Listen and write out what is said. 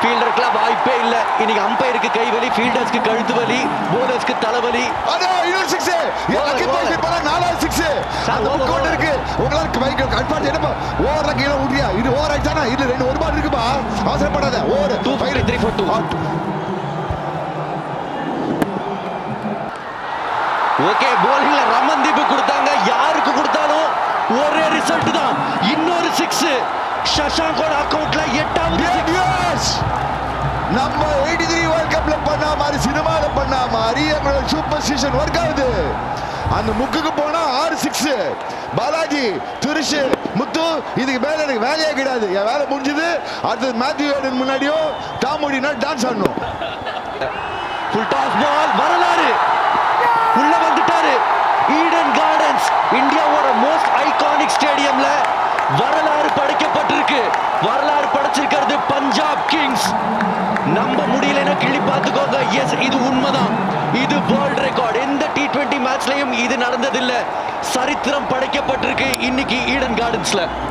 ஃபீல்டருக்குலாம் வாய்ப்பே இல்ல. இன்னைக்கு அம்பையருக்கு கைவலி ஃபீல்டர்ஸ்க்கு கழுத்து வலி போலர்ஸ்க்கு தலைவலி. நாலாவது சிக்ஸ் அந்த over. இருக்கு. உங்களுக்கு பைக் அட்வான்ஸ் என்னப்பா? ஓவர்ல கீழ விட்றியா இது ஓவர் ஆயிடுச்சானா இது ரெண்டு ஒரு பால் இருக்குப்பா. அவசரப்படாத. Over Two fifty three for two. Okay போலிங்ல Ramandeep கொடுத்தாங்க. யாருக்கு கொடுத்தாலும் ஒரே ரிசல்ட் தான். இன்னொரு சிக்ஸ் சஷாங்கோட அக்கவுண்ட்ல எட்டாவது பொசிஷன் ஒர்க் ஆகுது அந்த முக்குக்கு போனா ஆறு சிக்ஸ் பாலாஜி துரிஷ் முத்து இதுக்கு மேல எனக்கு வேலையே கிடையாது. என் வேலை முடிஞ்சது. அடுத்தது மேத்யூ ஏடன் முன்னாடியும் டாமோடினா டான்ஸ் ஆடணும். ஃபுல் டாஸ் பால் வரலாறு. உள்ள வந்துட்டாரு. ஈடன் கார்டன்ஸ் இந்தியாவோட மோஸ்ட் ஐகானிக் ஸ்டேடியம்ல வரலாறு படைக்கப்பட்டிருக்கு. வரலாறு மேட்ச்லயும் இது நடந்ததில்லை. சரித்திரம் படைக்கப்பட்டிருக்கு. இன்னைக்கு ஈடன் கார்டன்ஸ்ல